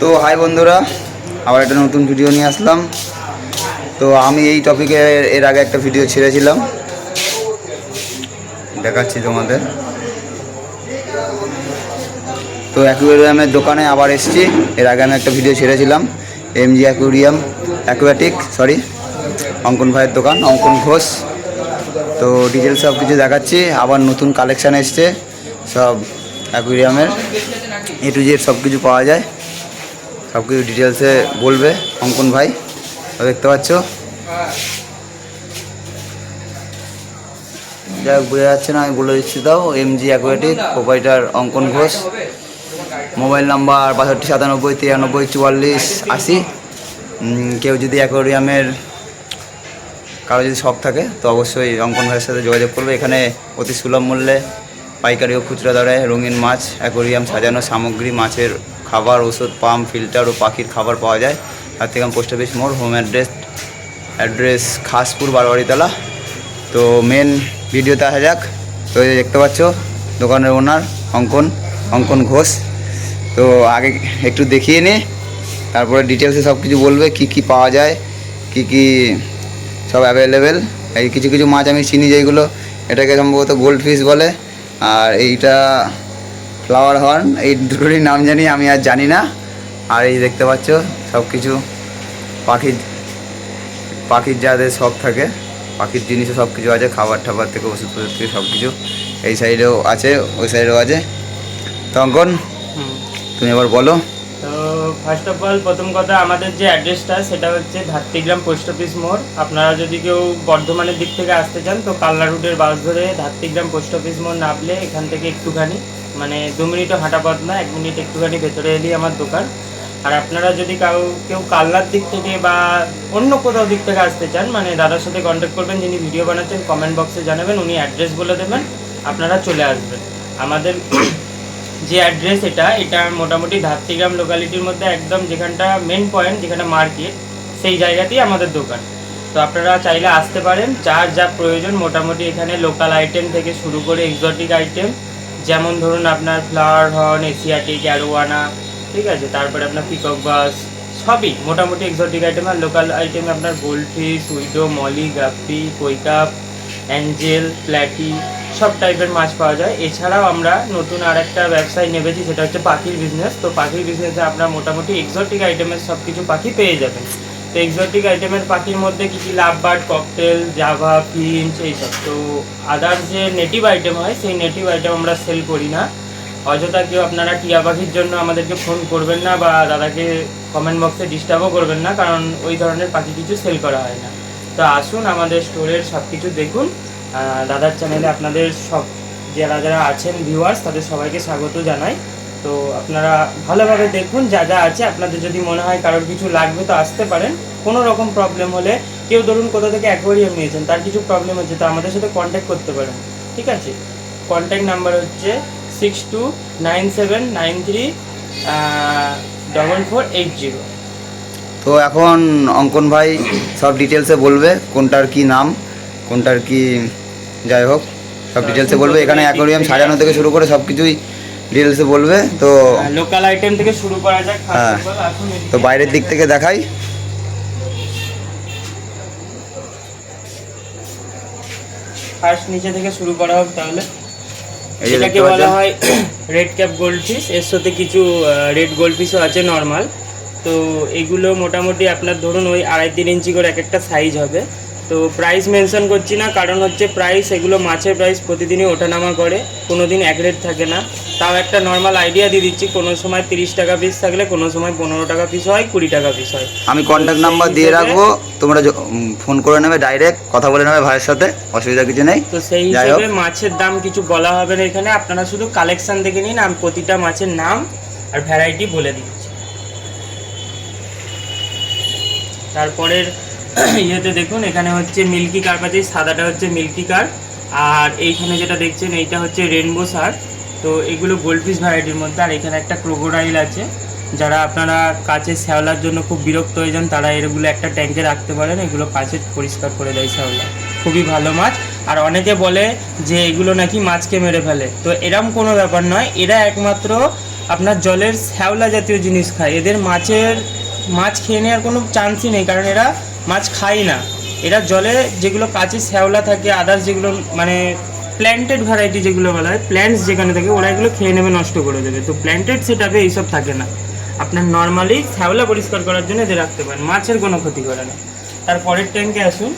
তো হাই বন্ধুরা, আবার একটা নতুন ভিডিও নিয়ে আসলাম। তো আমি এই টপিকে এর আগে একটা ভিডিও ছেড়েছিলাম। দেখাচ্ছি তোমাদের। তো অ্যাকুয়ারিয়ামের দোকানে আবার এসেছি। এর আগে আমি একটা video ছেড়েছিলাম। MG aquarium aquatic sorry Ankan ভাইয়ের দোকান, অঙ্কন ঘোষ। তো ডিটেলস সব কিছু দেখাচ্ছি। আবার নতুন কালেকশান এসছে সব অ্যাকুয়ারিয়ামের এ টু জেড সব কিছু পাওয়া যায়। সব কিছু ডিটেলসে বলবে, অঙ্কন ভাই দেখতে পাচ্ছ? যাই হোক, বোঝা যাচ্ছে না, আমি বলে দিচ্ছি তাও। এম জি অ্যাকুয়াটিক প্রোপাইটার অঙ্কন ঘোষ। মোবাইল নাম্বার বাষট্টি, সাতানব্বই, তিরানব্বই, চুয়াল্লিশ, আশি। কেউ যদি অ্যাকোরিয়ামের কারও যদি শখ থাকে, তো অবশ্যই অঙ্কন ভাইয়ের সাথে যোগাযোগ করবে। এখানে অতি সুলভ মূল্যে পাইকারি ও খুচরা দরে, রঙিন মাছ অ্যাকোরিয়াম সাজানো সামগ্রী, মাছের খাবার, ওষুধ পাম্প ফিল্টার ও পাখির খাবার পাওয়া যায়। থেকে পোস্ট অফিস মোড় home address address Khaspur, Barowaritala. তো মেন ভিডিওতে আসা যাক। তো দেখতে পাচ্ছ, দোকানের ওনার অঙ্কন অঙ্কন ঘোষ। তো আগে একটু দেখিয়ে নে, তারপরে ডিটেলসে সব কিছু বলবে, কি কি পাওয়া যায়, কি কি সব অ্যাভেলেবেল এই কিছু কিছু মাছ আমি চিনি যেগুলো, এটাকে সম্ভবত গোল্ড ফিশ বলে। আর এইটা ফ্লাওয়ার হর্ন এই দুটোরই নাম জানি আমি আর জানি না। আর এই দেখতে পাচ্ছ সব কিছু পাখির পাখির যাদের শখ থাকে পাখির জিনিসও সব কিছু আছে খাবার টাবার থেকে ওষুধ ফষুধ থেকে সব কিছু এই সাইডেও আছে ওই সাইডেও আছে। তো অঙ্কন তুমি এবার বলো। তো ফার্স্ট অফ অল প্রথম কথা আমাদের যে অ্যাড্রেসটা সেটা হচ্ছে ধাত্রিগ্রাম পোস্ট অফিস মোড়। আপনারা যদি কেউ বর্ধমানের দিক থেকে আসতে চান তো কাল্লা রুটের বাস ধরে ধাত্রিগ্রাম পোস্ট অফিস মোড় নামলে এখান থেকে একটুখানি। মানে দু মিনিটও হাঁটা পথ না, এক মিনিট একটুখানি ভেতরে এলেই আমার দোকান। আর আপনারা যদি কাউ, কেউ কাল্লার দিক থেকে বা অন্য কোথাও দিক থেকে আসতে চান মানে দাদার সাথে কন্ট্যাক্ট করবেন, যিনি ভিডিও বানাচ্ছেন কমেন্ট বক্সে জানাবেন, উনি অ্যাড্রেস বলে দেবেন, আপনারা চলে আসবেন। আমাদের যে অ্যাড্রেস এটা এটা মোটামুটি ধাত্রিগ্রাম লোকালিটির মধ্যে একদম যেখানটা মেন পয়েন্ট যেখানে মার্কেট সেই জায়গাতেই আমাদের দোকান। তো আপনারা চাইলে আসতে পারেন, যার যা প্রয়োজন, মোটামুটি এখানে লোকাল আইটেম থেকে শুরু করে এক্সোটিক আইটেম যেমন ধরুন আপনার ফ্লাওয়ার হর্ন এশিয়াটিক অ্যারোয়ানা ঠিক আছে? তারপরে আপনার পিকক বাস সবই মোটামুটি এক্সোটিক আইটেম আর লোকাল আইটেমে আপনার goldfish widow molly guppy koi carp angel platy সব টাইপের মাছ পাওয়া যায়। এছাড়াও আমরা নতুন আর একটা ব্যবসায় নেমেছি, সেটা হচ্ছে পাখির বিজনেস তো পাখির বিজনেসে আপনারা মোটামুটি এক্সোটিক আইটেমের সব কিছু পাখি পেয়ে যাবেন। তো এক্সোটিক আইটেমের পাখির মধ্যে কিছু love bird cocktail java finch এইসব? তো আদার্স যে নেটিভ আইটেম হয়, সেই নেটিভ আইটেম আমরা সেল করি না। অযথা কেউ আপনারা টিয়া পাখির জন্য আমাদেরকে ফোন করবেন না বা দাদাকে কমেন্ট বক্সে ডিস্টার্বও করবেন না, কারণ ওই ধরনের পাখি কিছু সেল করা হয় না। তো আসুন আমাদের স্টোরের সব কিছু দেখুন। দাদার চ্যানেলে আপনাদের সব, যারা যারা আছেন ভিউয়ার্স তাদের সবাইকে স্বাগত জানাই। তো আপনারা ভালোভাবে দেখুন যা যা আছে। আপনাদের যদি মনে হয় কারোর কিছু লাগবে তো আসতে পারেন। কোনো রকম প্রবলেম হলে কেউ ধরুন কোথা থেকে অ্যাকোয়ারিয়াম নিয়েছেন তার কিছু প্রবলেম হচ্ছে তো আমাদের সাথে কন্ট্যাক্ট করতে পারেন। ঠিক আছে? কন্ট্যাক্ট নাম্বার হচ্ছে six two nine seven nine three double four eight zero তো এখন অঙ্কন ভাই সব ডিটেলসে বলবে কোনটার কি নাম কোনটার কি যাই হোক সব ডিটেলসে বলবে। এখানে অ্যাকোরিয়াম সাজানো থেকে শুরু করে সব কিছুই ডিটেলসে বলবে তো লোকাল আইটেম থেকে শুরু করা যাক হ্যাঁ। তো বাইরের দিক থেকে দেখাই। ফার্স্ট নিচে থেকে শুরু করা হোক তাহলে। এটাকে বলা হয় রেড ক্যাপ গোল্ড ফিশ এর সাথে কিছু রেড গোল্ড ফিশও আছে নর্মাল তো এগুলো মোটামুটি আপনার ধরুন ওই আড়াই তিন ইঞ্চি করে এক একটা সাইজ হবে। তো প্রাইস মেনশন করছি না কারণ হচ্ছে প্রাইস এগুলো মাছের প্রাইস প্রতিদিনই ওঠানামা করে কোনো দিন এক রেট থাকে না। তাও একটা নর্মাল আইডিয়া দিয়ে দিচ্ছি কোনো সময় তিরিশ টাকা পিস থাকলে কোনো সময় পনেরো টাকা পিস হয় কুড়ি টাকা পিস হয়। আমি কন্ট্যাক্ট নাম্বার দিয়ে রাখব তোমরা ফোন করে নেবে ডাইরেক্ট কথা বলে নেবে ভাইয়ের সাথে অসুবিধা কিছু নেই। তো সেই হিসেবে মাছের দাম কিছু বলা হবে না এখানে আপনারা শুধু কালেকশন দেখে নিন আমি প্রতিটা মাছের নাম আর ভ্যারাইটি বলে দিচ্ছি। তারপরের ইয়েতে দেখুন, এখানে হচ্ছে মিল্কি কার পাচ্ছি সাদাটা হচ্ছে মিল্কি কার আর এইখানে যেটা দেখছেন, এইটা হচ্ছে রেনবো সার তো এগুলো গোল্ডফিশ ভ্যারাইটির মধ্যে, আর এখানে একটা ক্রোকোডাইল আছে। যারা আপনারা কাছে শ্যাওলার জন্য খুব বিরক্ত হয়ে যান, তারা এগুলো একটা ট্যাঙ্কে রাখতে পারেন, এগুলো কাছে পরিষ্কার করে দেয় শ্যাওলা। খুবই ভালো মাছ। আর অনেকে বলে যে এগুলো নাকি মাছকে মেরে ফেলে। তো এরম কোনো ব্যাপার নয়, এরা একমাত্র আপনার জলের শ্যাওলা জাতীয় জিনিস খায়। এদের মাছের, মাছ খেয়ে নেওয়ার কোনো চান্সই নেই, কারণ এরা মাছ খাই না। এরা জলে যেগুলো কাছে শ্যাওলা থাকে আদার্স যেগুলো মানে প্ল্যান্টেড ভ্যারাইটি যেগুলো বলা হয় প্ল্যান্টস যেখানে থাকে, ওরা এগুলো খেয়ে নেবে, নষ্ট করে দেবে। তো প্ল্যান্টেড সেটাপে এইসব থাকে না। আপনার নর্মালি শ্যাওলা পরিষ্কার করার জন্য এদের রাখতে পারেন, মাছের কোনো ক্ষতি করে না। তারপরের ট্যাঙ্কে আসুন।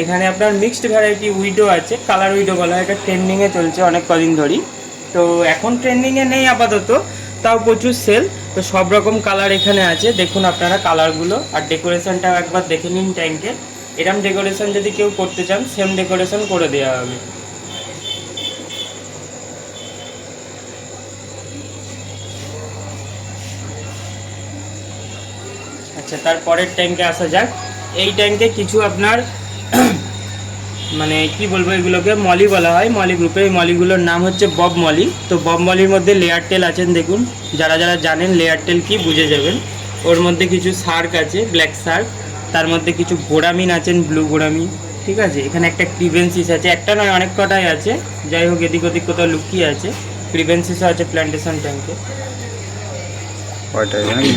এখানে আপনার মিক্সড ভ্যারাইটি উইডো আছে কালার উইডো বলা হয়, এটা ট্রেন্ডিংয়ে চলছে অনেক কদিন ধরেই। তো এখন ট্রেন্ডিংয়ে নেই আপাতত, তাও প্রচুর সেল তো সব রকম কালার এখানে আছে। দেখুন আপনারা কালারগুলো আর ডেকোরেশনটাও একবার দেখে নিন ট্যাঙ্কে এরম ডেকোরেশন যদি কেউ করতে চান সেম ডেকোরেশন করে দেওয়া হবে। আচ্ছা তারপরের ট্যাঙ্কে আসা যাক। এই ট্যাঙ্কে কিছু আপনার মানে কি বলব এগুলোকে মলি বলা হয় মলি গ্রুপে এই মলিগুলোর নাম হচ্ছে বব মলি। তো বব মলির মধ্যে লেয়ার টেল আছেন দেখুন যারা যারা জানেন লেয়ার টেল কি বুঝে যাবেন। ওর মধ্যে কিছু শার্ক আছে ব্ল্যাক শার্ক তার মধ্যে কিছু গোড়ামিন আছেন ব্লু গোড়ামিন ঠিক আছে? এখানে একটা ক্রিভেন্সিস আছে একটা নয় অনেক কটাই আছে। যাই হোক এদিক ওদিক কোথাও লুকিয়ে আছে। ক্রিভেন্সিসও আছে প্ল্যান্টেশন ট্যাঙ্কে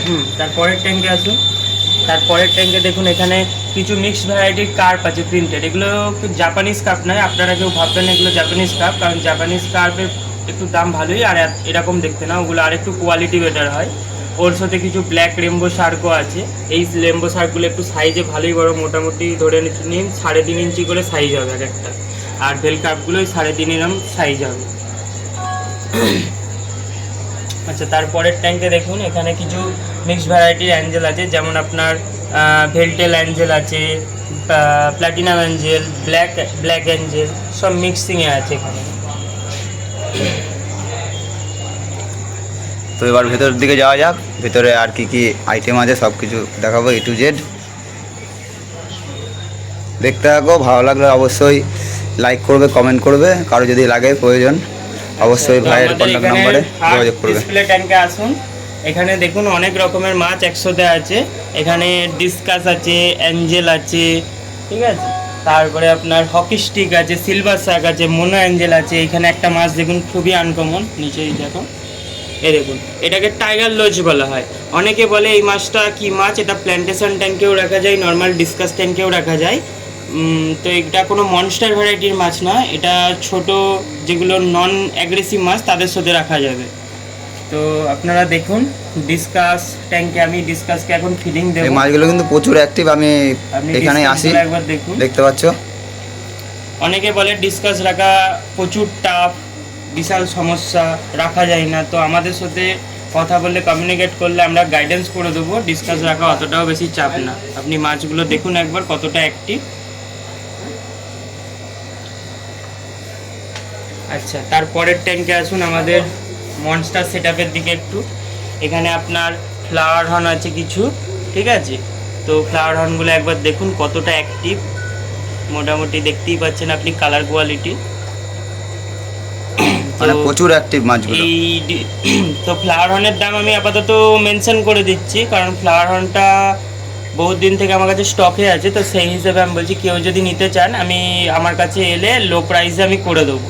হুম তারপরের ট্যাঙ্কে আসুন। তারপরের ট্যাঙ্কে দেখুন এখানে কিছু মিক্সড ভ্যারাইটির কার্প আছে প্রিন্টেড এগুলো জাপানিজ কাপ নয় আপনারা কেউ ভাববেন এগুলো জাপানিজ কাপ কারণ জাপানিজ কার্পের একটু দাম ভালোই আর এরকম দেখতে না ওগুলো আর একটু কোয়ালিটি বেটার হয়। ওর সাথে কিছু ব্ল্যাক রেমবো শার্কও আছে। এই রেমবো শার্কগুলো একটু সাইজে ভালোই বড় মোটামুটি ধরে নিন সাড়ে তিন ইঞ্চি করে সাইজ হবে এক একটা। আর ভেল কার্পগুলো সাড়ে তিন এরম সাইজ হবে। আচ্ছা তারপরের ট্যাঙ্কে দেখুন, এখানে কিছু মিক্সড ভ্যারাইটির অ্যাঞ্জেল আছে, যেমন আপনার ভেলটেল অ্যাঞ্জেল আছে platinum angel black black angel সব মিক্সিংয়ে আছে এখানে। তো এবার ভেতরের দিকে যাওয়া যাক, ভেতরে আর কি কি আইটেম আছে, সব কিছু দেখাবো এ টু জেড দেখতে থাকো, ভালো লাগলে অবশ্যই লাইক করবে কমেন্ট করবে, কারও যদি লাগে প্রয়োজন। অবশ্যই ভাইয়ের কন্ট্যাক্ট নাম্বারে যোগাযোগ করবে। ডিসপ্লে ট্যাঙ্কে আসুন। এখানে দেখুন অনেক রকমের মাছ একসাথে আছে। এখানে ডিসকাস আছে অ্যাঞ্জেল আছে ঠিক আছে? তারপরে আপনার হকি স্টিক আছে সিলভার শাক আছে মোনা অ্যাঞ্জেল আছে। এখানে একটা মাছ দেখুন খুবই আনকমন নিচেই দেখো। এ দেখুন এটাকে টাইগার লজ বলা হয়। অনেকে বলে এই মাছটা কি মাছ? এটা প্ল্যান্টেশন ট্যাঙ্কেও রাখা যায় নর্মাল ডিসকাস ট্যাঙ্কেও রাখা যায়। তো এটা কোনো মনস্টার ভ্যারাইটির মাছ না এটা ছোট যেগুলো নন অ্যাগ্রেসিভ মাছ তাদের সাথে রাখা যাবে। তো আপনারা দেখুন ডিসকাস ট্যাঙ্কে আমি ডিসকাসকে এখন ফিডিং এই দেবো মাছগুলো কিন্তু প্রচুর অ্যাক্টিভ আমি discuss আসি। একবার দেখুন। দেখতে পাচ্ছ? অনেকে বলে ডিসকাস রাখা প্রচুর টাফ বিশাল সমস্যা রাখা যায় না। তো আমাদের সাথে কথা বললে কমিউনিকেট করলে আমরা গাইডেন্স করে দেবো। ডিসকাস রাখা অতটাও বেশি চাপ না। আপনি মাছগুলো দেখুন একবার কতটা অ্যাক্টিভ আচ্ছা তারপরের ট্যাঙ্কে আসুন আমাদের মনস্টার সেটআপের দিকে একটু। এখানে আপনার ফ্লাওয়ার হর্ন আছে কিছু ঠিক আছে? তো ফ্লাওয়ার হর্নগুলো একবার দেখুন কতটা অ্যাক্টিভ মোটামুটি দেখতেই পাচ্ছেন আপনি কালার কোয়ালিটি মানে প্রচুর অ্যাক্টিভ মাছগুলো এই তো ফ্লাওয়ার হর্নের দাম আমি আপাতত মেনশন করে দিচ্ছি কারণ ফ্লাওয়ার হর্নটা বহুত দিন থেকে আমার কাছে স্টকে আছে তো সেই হিসেবে আমি বলছি কেউ যদি নিতে চান আমি আমার কাছে এলে লো প্রাইসে আমি করে দেবো।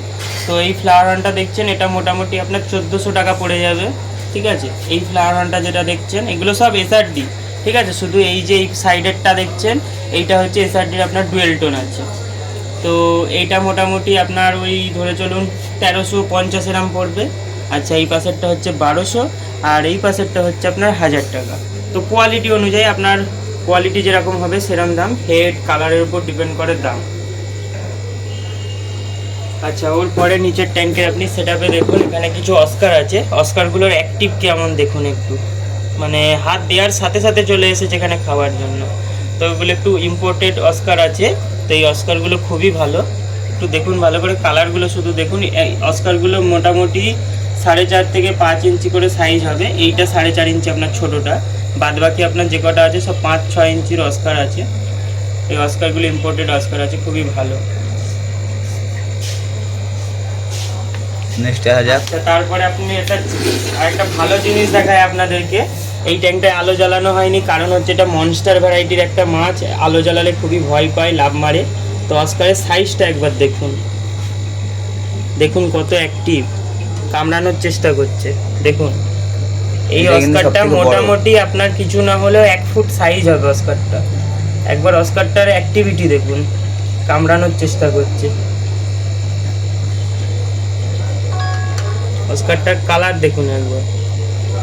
তো এই ফ্লাওয়ার হর্নটা দেখছেন, এটা মোটামুটি আপনার চোদ্দোশো টাকা পড়ে যাবে, ঠিক আছে? এই ফ্লাওয়ার হর্নটা যেটা দেখছেন, এগুলো সব এসআরডি ঠিক আছে? শুধু এই যে এই সাইডেরটা দেখছেন, এইটা হচ্ছে এসআরডির আপনার ডুয়েল টোন আছে। তো এইটা মোটামুটি আপনার ওই ধরে চলুন তেরোশো পঞ্চাশ এরাম পড়বে। আচ্ছা এই পাশেরটা হচ্ছে বারোশো, আর এই পাশেরটা হচ্ছে আপনার হাজার টাকা। তো কোয়ালিটি অনুযায়ী আপনার কোয়ালিটি যেরকম হবে সেরকম দাম। হেড কালারের উপর ডিপেন্ড করে দাম। আচ্ছা ওর পরে নিচের ট্যাঙ্কের আপনি সেটাপে দেখুন, এখানে কিছু অস্কার আছে। অস্কারগুলোর অ্যাক্টিভ কেমন দেখুন একটু। মানে হাত দেওয়ার সাথে সাথে চলে এসেছে এখানে খাওয়ার জন্য। তো ওগুলো একটু ইম্পোর্টেড অস্কার আছে, তো এই অস্কারগুলো খুবই ভালো। একটু দেখুন ভালো করে কালারগুলো শুধু দেখুন। এই অস্কারগুলো মোটামুটি সাড়ে চার থেকে পাঁচ ইঞ্চি করে সাইজ হবে। এইটা সাড়ে চার ইঞ্চি আপনার ছোটোটা। বাদ বাকি আপনার যে কটা আছে, সব পাঁচ, ছয় ইঞ্চির অস্কার আছে। এই অস্কারগুলো ইম্পোর্টেড অস্কার আছে, খুবই ভালো। নেক্সট দেখা যাক আচ্ছা তারপরে আপনি একটা ভালো জিনিস দেখায় আপনাদেরকে। এই ট্যাঙ্কটায় আলো জ্বালানো হয়নি কারণ হচ্ছে এটা মনস্টার ভ্যারাইটির একটা মাছ। আলো জ্বালালে খুবই ভয় পায় লাভ মারে। তো অস্কারের সাইজটা একবার দেখুন। দেখুন কত অ্যাক্টিভ কামড়ানোর চেষ্টা করছে। দেখুন। এই অস্কারটা মোটামুটি আপনার কিছু না হলেও এক ফুট সাইজ হবে অস্কারটা একবার অস্কারটার অ্যাক্টিভিটি দেখুন। কামড়ানোর চেষ্টা করছে। অস্কারটার কালার দেখুন একবার।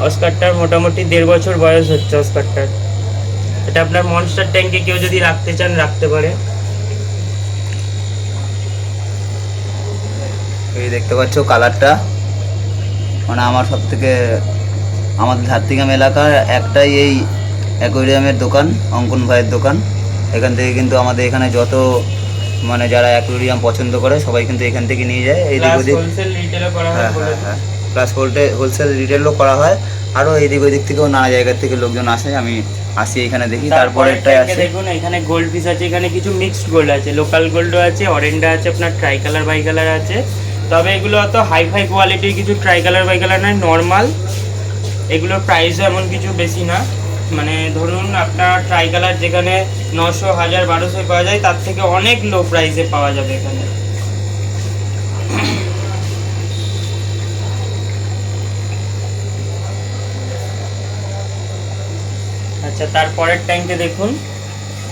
অস্কারটার মোটামুটি দেড় বছর বয়স হচ্ছে অস্কারটার এটা আপনার মনস্টার ট্যাঙ্কে কেউ যদি রাখতে চান, রাখতে পারে। এই দেখতে পাচ্ছ কালারটা মানে আমার সব থেকে আমাদের ধাত্রিগাম এলাকার একটাই এই অ্যাকোয়ারিয়ামের দোকান, অঙ্কন ভাইয়ের দোকান। এখান থেকে কিন্তু আমাদের এখানে যত মানে যারা অ্যাকোয়ারিয়াম পছন্দ করে সবাই কিন্তু এখান থেকে নিয়ে যায়। এই দিক প্লাস ওদিক হোলসেল রিটেলও করা হ্যাঁ হ্যাঁ হ্যাঁ প্লাস হোলটে হোলসেল রিটেলও করা হয়। আরও এদিক ওদিক থেকেও নানা জায়গা থেকে লোকজন আসে। আমি আসি এখানে দেখি তারপরে একটাই ট্যাঙ্কে আছে দেখুন এখানে গোল্ড পিস আছে এখানে কিছু মিক্সড গোল্ড আছে। লোকাল গোল্ডও আছে অরেন্ডা আছে আপনার ট্রাই কালার বাই কালার আছে। তবে এগুলো অত হাই ফাই কোয়ালিটির কিছু ট্রাই কালার বাই কালার নয় নর্মাল এগুলোর প্রাইসও এমন কিছু বেশি না। মানে ধরুন আপনার ট্রাই কালার যেখানে নশো হাজার বারোশো পাওয়া যায়, তার থেকে অনেক লো প্রাইসে পাওয়া যাবে এখানে। আচ্ছা তারপরের ট্যাঙ্কে দেখুন।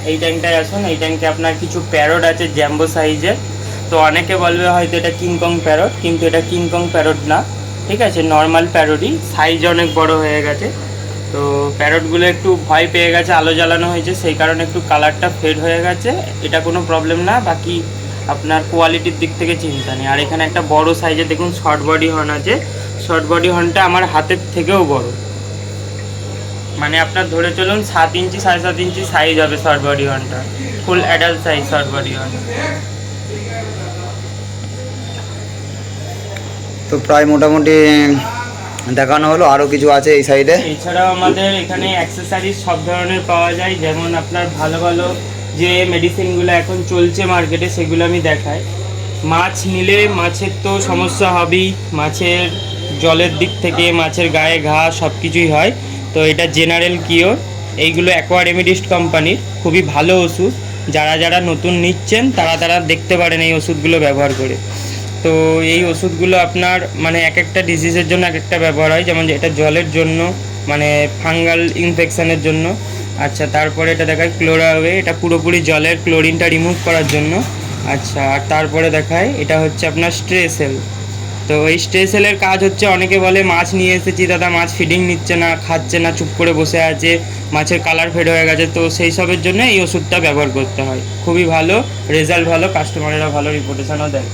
এই ট্যাঙ্কটায় আসুন, এই ট্যাঙ্কে আপনার কিছু প্যারট আছে জ্যাম্বো সাইজের তো অনেকে বলবে হয়তো এটা কিংকং প্যারট কিন্তু এটা কিংকং প্যারট না। ঠিক আছে নর্মাল প্যারটই সাইজ অনেক বড় হয়ে গেছে। তো প্যারটগুলো একটু ভয় পেয়ে গেছে, আলো জ্বালানো হয়েছে, সেই কারণে একটু কালারটা ফেড হয়ে গেছে। এটা কোনো প্রবলেম না, বাকি আপনার কোয়ালিটির দিক থেকে চিন্তা নেই। আর এখানে একটা বড় সাইজের দেখুন শর্ট বডি হর্ন আছে। শর্ট বডি হর্নটা আমার হাতের থেকেও বড়। মানে আপনার ধরে চলুন, সাত ইঞ্চি, সাড়ে সাত ইঞ্চি সাইজ হবে short body হর্নটা full adult size short body horn তো প্রায় মোটামুটি দেখানো হলো আরও কিছু আছে এই সাইডে এছাড়াও আমাদের এখানে অ্যাক্সেসরিজ সব ধরনের পাওয়া যায়, যেমন আপনার ভালো ভালো যে মেডিসিনগুলো এখন চলছে মার্কেটে সেগুলো আমি দেখাই। মাছ নিলে মাছের তো সমস্যা হবেই, মাছের জলের দিক থেকে, মাছের গায়ে ঘা সব কিছুই হয়। তো এটা জেনারেল কিওর এইগুলো অ্যাকোয়ারেমিডিস্ট কোম্পানির খুবই ভালো ওষুধ। যারা যারা নতুন নিচ্ছেন, তারা তারা দেখতে পারেন এই ওষুধগুলো ব্যবহার করে। তো এই ওষুধগুলো আপনার মানে এক একটা ডিজিজের জন্য এক একটা ব্যবহার হয়, যেমন এটা জলের জন্য মানে ফাঙ্গাল ইনফেকশানের জন্য। আচ্ছা তারপরে এটা দেখায় ক্লোরাওয়ে এটা পুরোপুরি জলের ক্লোরিনটা রিমুভ করার জন্য। আচ্ছা আর তারপরে দেখায় এটা হচ্ছে আপনার স্ট্রেসেল তো এই স্ট্রেসেলের কাজ হচ্ছে, অনেকে বলে মাছ নিয়ে এসেছি, দাদা মাছ ফিডিং নিচ্ছে না, খাচ্ছে না, চুপ করে বসে আছে, মাছের কালার ফেড হয়ে গেছে। তো সেই সবের জন্য এই ওষুধটা ব্যবহার করতে হয়। খুবই ভালো রেজাল্ট ভালো কাস্টমারেরা ভালো রিপোর্টেশনও দেয়।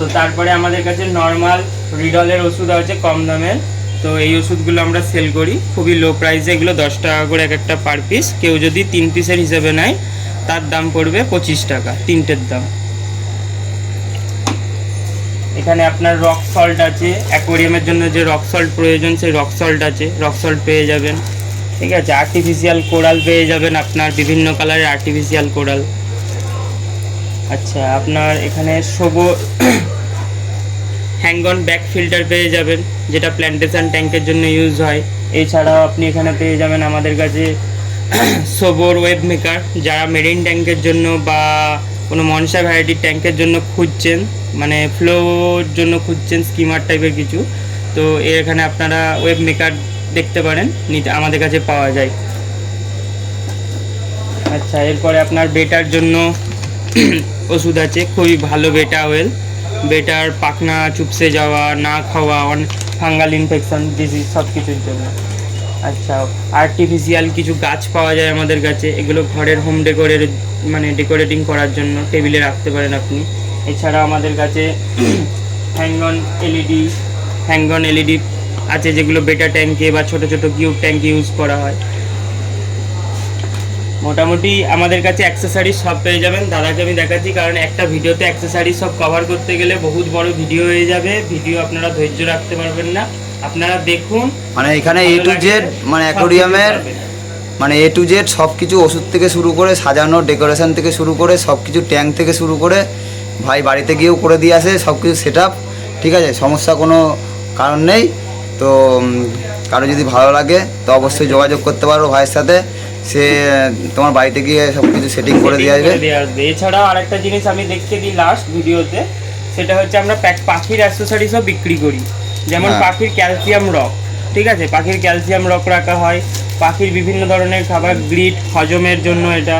তো তারপরে আমাদের কাছে নর্মাল রিডলের ওষুধ আছে, কম দামের। তো এই ওষুধগুলো আমরা সেল করি। খুবই লো প্রাইসে এগুলো দশ টাকা করে এক একটা পার পিস কেউ যদি তিন পিসের হিসেবে নেয়, তার দাম পড়বে পঁচিশ টাকা, তিনটের দাম। এখানে আপনার রক সল্ট আছে। অ্যাকোরিয়ামের জন্য যে রক সল্ট প্রয়োজন, সেই রক সল্ট আছে। রক সল্ট পেয়ে যাবেন। ঠিক আছে? আর্টিফিশিয়াল কোরাল পেয়ে যাবেন আপনার বিভিন্ন কালারের আর্টিফিশিয়াল কোরাল আচ্ছা আপনার এখানে সবো হ্যাঙ্গন ব্যাক ফিল্টার পেয়ে যাবেন, যেটা প্ল্যান্টেশন ট্যাঙ্কের জন্য ইউজ হয়। এছাড়াও আপনি এখানে পেয়ে যাবেন আমাদের কাছে সোবোর ওয়েব মেকার যারা মেরিন ট্যাঙ্কের জন্য বা কোনো মনসা ভ্যারাইটির ট্যাঙ্কের জন্য খুঁজছেন মানে ফ্লোর জন্য খুঁজছেন স্কিমার টাইপের কিছু। তো এখানে আপনারা ওয়েব মেকার দেখতে পারেন, নিতে আমাদের কাছে পাওয়া যায়। আচ্ছা এরপরে আপনার বেটার জন্য ওষুধ আছে, খুবই ভালো বেটা ওয়েল বেটার পাখনা, চুপসে যাওয়া, না খাওয়া ফাঙ্গাল ইনফেকশন ডিজিজ সব কিছুর জন্য। আচ্ছা আর্টিফিশিয়াল কিছু গাছ পাওয়া যায় আমাদের কাছে, এগুলো ঘরের হোম ডেকোরের মানে ডেকোরেটিং করার জন্য টেবিলে রাখতে পারেন আপনি। এছাড়া আমাদের কাছে হ্যাঙ্গন এলইডি হ্যাঙ্গন এলইডি আছে যেগুলো বেটা ট্যাঙ্কে বা ছোট ছোট কিউব ট্যাঙ্কে ইউজ করা হয়। মোটামুটি আমাদের কাছে অ্যাক্সেসরিজ সব পেয়ে যাবেন। দাদাকে আমি দেখাচ্ছি কারণ একটা ভিডিওতে অ্যাক্সেসরিজ সব কভার করতে গেলে বহুত বড় ভিডিও হয়ে যাবে। ভিডিও আপনারা ধৈর্য রাখতে পারবেন না। আপনারা দেখুন মানে এখানে এ টু জেড মানে অ্যাকোরিয়ামের মানে এ টু জেড সব কিছু ওষুধ থেকে শুরু করে সাজানো ডেকোরেশন থেকে শুরু করে সব কিছু ট্যাঙ্ক থেকে শুরু করে ভাই বাড়িতে গিয়েও করে দিয়ে আসে সব কিছু সেট ঠিক আছে? সমস্যা কোনো কারণ নেই। তো কারও যদি ভালো লাগে তো অবশ্যই যোগাযোগ করতে পারো ভাইয়ের সাথে। সে তোমার বাড়িতে গিয়ে সব কিছু সেটিং করে দিয়ে আসবে। এছাড়াও আরেকটা জিনিস আমি দেখতে দিই লাস্ট ভিডিওতে সেটা হচ্ছে আমরা পাখির অ্যাক্সেসরিজও বিক্রি করি। যেমন হ্যাঁ। পাখির ক্যালসিয়াম রক ঠিক আছে? পাখির ক্যালসিয়াম রক রাখা হয়। পাখির বিভিন্ন ধরনের খাবার গ্রিট হজমের জন্য এটা।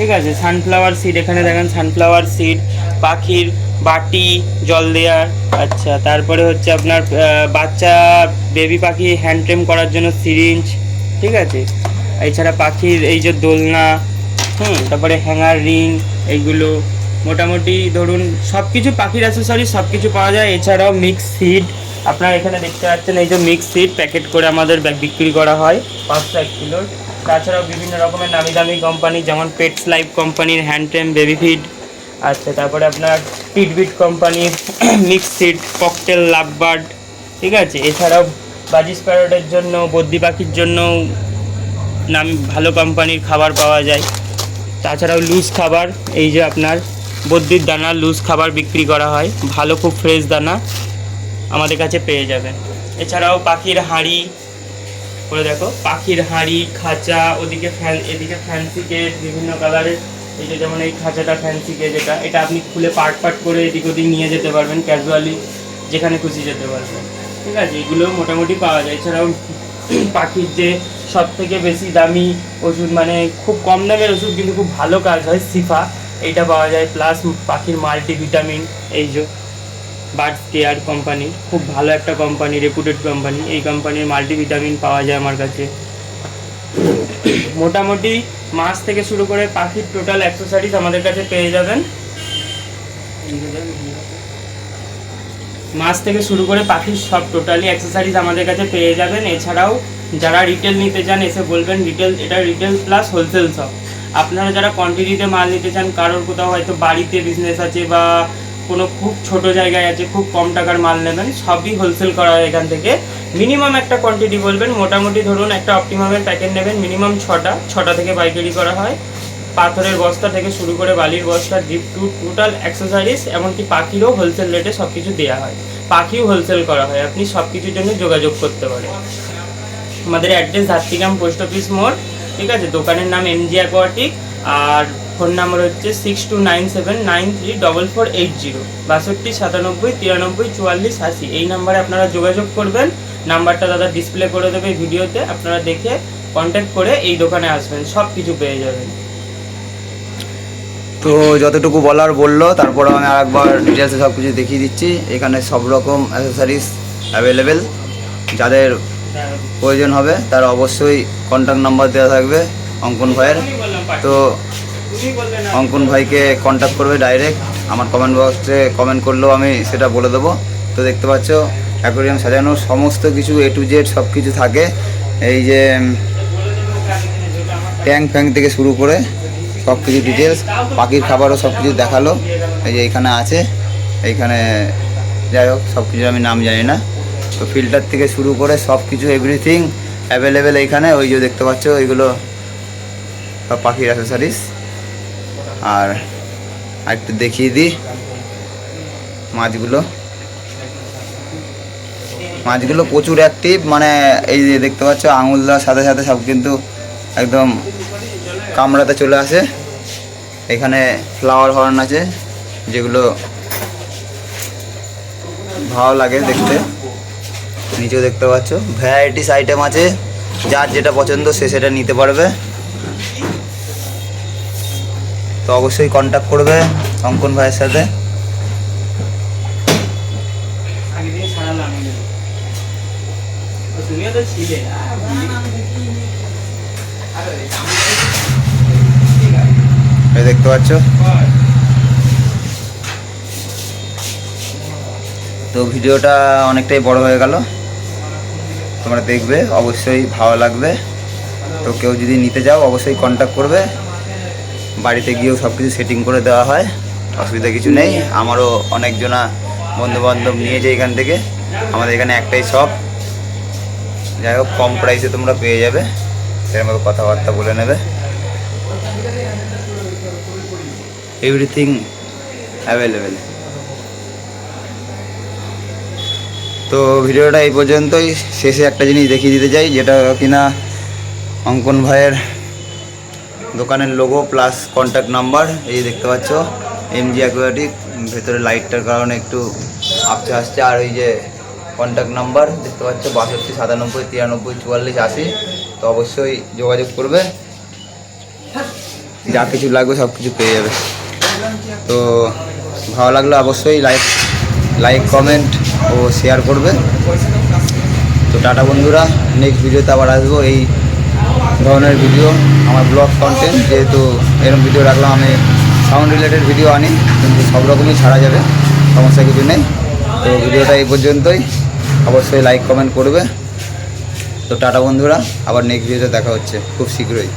ঠিক আছে সানফ্লাওয়ার সিড এখানে দেখেন সানফ্লাওয়ার সিড পাখির বাটি, জল দেওয়ার আচ্ছা তারপরে হচ্ছে আপনার বাচ্চা বেবি পাখি হ্যান্ড ট্রেম করার জন্য সিরিঞ্জ ঠিক আছে? এছাড়া পাখির এই যে দোলনা, হুম, তারপরে হ্যাঙ্গার রিং এইগুলো, মোটামুটি ধরুন সব কিছু পাখির অ্যাসেসরি সব কিছু পাওয়া যায়। এছাড়াও মিক্স সিড আপনারা এখানে দেখতে পাচ্ছেন, এই যে মিক্স সিড প্যাকেট করে আমাদের বিক্রি করা হয়, পাঁচশো এক কিলোর তাছাড়াও বিভিন্ন রকমের নামি দামি কোম্পানি যেমন পেটস লাইফ কোম্পানির হ্যান্ড ট্রেম বেবি ফিড আচ্ছা তারপরে আপনার টিটবিট কোম্পানির মিক্স সিড ককটেল লাভবার্ড ঠিক আছে? এছাড়াও বাজি স্প্যারোটের জন্য, বদ্যি পাখির জন্য নাম, ভালো কোম্পানির খাবার পাওয়া যায়। তাছাড়াও লুজ খাবার, এই যে আপনার বদ্যির দানা লুজ খাবার বিক্রি করা হয়। ভালো খুব ফ্রেশ দানা আমাদের কাছে পেয়ে যাবেন। এছাড়াও পাখির হাঁড়ি করে দেখো, পাখির হাঁড়ি, খাঁচা, ওদিকে ফ্যান এদিকে ফ্যান্সি কেট বিভিন্ন কালারের এই যে যেমন এই খাঁচাটা ফ্যান্সি কেট এটা এটা আপনি খুলে পার্ট পার্ট করে এদিক ওদিক নিয়ে যেতে পারবেন ক্যাজুয়ালি যেখানে খুশি যেতে পারবেন। ঠিক আছে, এগুলো মোটামুটি পাওয়া যায়। এছাড়াও পাখির যে সব থেকে বেশি দামি ওষুধ মানে খুব কম দামের ওষুধ, কিন্তু খুব ভালো কাজ হয়, সিফা, এইটা পাওয়া যায় প্লাস পাখির মাল্টিভিটামিন, এই যে। বার্ডস কেয়ার কোম্পানি খুব ভালো একটা কোম্পানি রেপুটেড কোম্পানি এই কোম্পানির মাল্টিভিটামিন পাওয়া যায় আমার কাছে। মোটামুটি মাছ থেকে শুরু করে পাখির টোটাল অ্যাক্সেসরিজ আমাদের কাছে পেয়ে যাবেন। মাছ থেকে শুরু করে পাখির সব টোটালি অ্যাক্সেসরিজ আমাদের কাছে পেয়ে যাবেন। এছাড়াও যারা রিটেল নিতে চান, এসে বলবেন রিটেল এটা রিটেল প্লাস হোলসেল সব আপনারা যারা কোয়ান্টিটিতে মাল নিতে চান, কারোর কোথাও হয়তো বাড়িতে বিজনেস আছে বা কোনো খুব ছোট জায়গায় আছে, খুব কম টাকার মাল নেবেন, সবই হোলসেল করা হয় এখান থেকে। মিনিমাম একটা কোয়ান্টিটি বলবেন, মোটামুটি ধরুন একটা অপটিমামের প্যাকেট নেবেন মিনিমাম ছটা ছটা থেকে পাইকারি করা হয়। পাথরের বস্তা থেকে শুরু করে বালির বস্তা ডিপ টু টোটাল অ্যাক্সেসারিজ এমনকি পাখিরও হোলসেল রেটে সব কিছু দেওয়া হয়। পাখিও হোলসেল করা হয়, আপনি সব কিছুর জন্য যোগাযোগ করতে পারেন। আমাদের অ্যাড্রেস ধাত্রিগ্রাম পোস্ট অফিস মোড়, ঠিক আছে? দোকানের নাম এমজি অ্যাকোয়াটিক আর ফোন নাম্বার হচ্ছে six two nine seven nine three double four eight zero. বাষট্টি, সাতানব্বই, তিরানব্বই, চুয়াল্লিশ, আশি। এই নাম্বারে আপনারা যোগাযোগ করবেন। নাম্বারটা দাদা ডিসপ্লে করে দেবে ভিডিওতে। আপনারা দেখে কন্ট্যাক্ট করে এই দোকানে আসবেন। সব কিছু পেয়ে যাবেন। তো যতটুকু বলার বলল তারপর আমি আরেকবার ডিটেলসে সব কিছু দেখিয়ে দিচ্ছি। এখানে সব রকম অ্যাসেসরিজ অ্যাভেলেবেল যাদের প্রয়োজন হবে, তারা অবশ্যই কন্ট্যাক্ট নাম্বার দেওয়া থাকবে, অঙ্কন ভাইয়ের। তো অঙ্কন ভাইকে কন্ট্যাক্ট করবে ডাইরেক্ট আমার কমেন্ট বক্সে কমেন্ট করলেও আমি সেটা বলে দেবো। তো দেখতে পাচ্ছ অ্যাকোরিয়াম সাজানো সমস্ত কিছু এ টু জেড সব কিছু থাকে। এই যে ট্যাঙ্ক ফ্যাঙ্ক থেকে শুরু করে সব কিছু ডিটেলস পাখির খাবারও সব কিছু দেখাল। এই যে এখানে আছে, এইখানে যাই হোক সব কিছু আমি নাম জানি না। তো ফিল্টার থেকে শুরু করে সব কিছু এভরিথিং অ্যাভেলেবেল এইখানে। ওই যে দেখতে পাচ্ছ ওইগুলো সব পাখির অ্যাসেসারিজ আর একটু দেখিয়ে দিই মাছগুলো। মাছগুলো প্রচুর অ্যাক্টিভ মানে এই যে দেখতে পাচ্ছ আঙুল দেওয়ার সাথে সাথে সব কিন্তু একদম কামড়াতে চলে আসে। এখানে ফ্লাওয়ার হর্ন আছে, যেগুলো ভালো লাগে দেখতে। নিচেও দেখতে পাচ্ছ ভ্যারাইটিস আইটেম আছে, যার যেটা পছন্দ সে সেটা নিতে পারবে। তো অবশ্যই কন্ট্যাক্ট করবে অঙ্কন ভাইয়ের সাথে। দেখতে পাচ্ছ? তো ভিডিওটা অনেকটাই বড় হয়ে গেল। তোমরা দেখবে, অবশ্যই ভালো লাগবে। তো কেউ যদি নিতে যাও অবশ্যই কন্ট্যাক্ট করবে। বাড়িতে গিয়েও সব কিছু সেটিং করে দেওয়া হয়, অসুবিধা কিছু নেই। আমারও অনেকজনা বন্ধুবান্ধব নিয়েছে এখান থেকে। আমাদের এখানে একটাই শপ যাই হোক, কম প্রাইসে তোমরা পেয়ে যাবে। সেরকমভাবে কথাবার্তা বলে নেবে। এভরিথিং অ্যাভেলেবেল তো ভিডিওটা এই পর্যন্তই। শেষে একটা জিনিস দেখিয়ে দিতে চাই, যেটা কিনা অঙ্কন ভাইয়ের দোকানের লোগো প্লাস কন্ট্যাক্ট নাম্বার এই দেখতে পাচ্ছ এমজি অ্যাকোয়াটিক ভেতরে লাইটটার কারণে একটু আপচা আসছে। আর ওই যে কন্ট্যাক্ট নাম্বার দেখতে পাচ্ছ, বাষট্টি, সাতানব্বই, তিরানব্বই, চুয়াল্লিশ, আশি। তো অবশ্যই যোগাযোগ করবে। যা কিছু লাগবে সব কিছু পেয়ে যাবে। তো ভালো লাগলে অবশ্যই লাইক লাইক কমেন্ট ও শেয়ার করবে। তো টাটা বন্ধুরা নেক্সট ভিডিওতে আবার আসব। এই ধরনের ভিডিও আমার ব্লগ কন্টেন্ট যেহেতু এরকম ভিডিও রাখলাম, আমি সাউন্ড রিলেটেড ভিডিও আনি, কিন্তু সব রকমই ছাড়া যাবে, সমস্যা কিছু নেই। তো ভিডিওটা এই পর্যন্তই। অবশ্যই লাইক কমেন্ট করবে। তো টাটা বন্ধুরা, আবার নেক্সট ভিডিওতে দেখা হচ্ছে, খুব শীঘ্রই।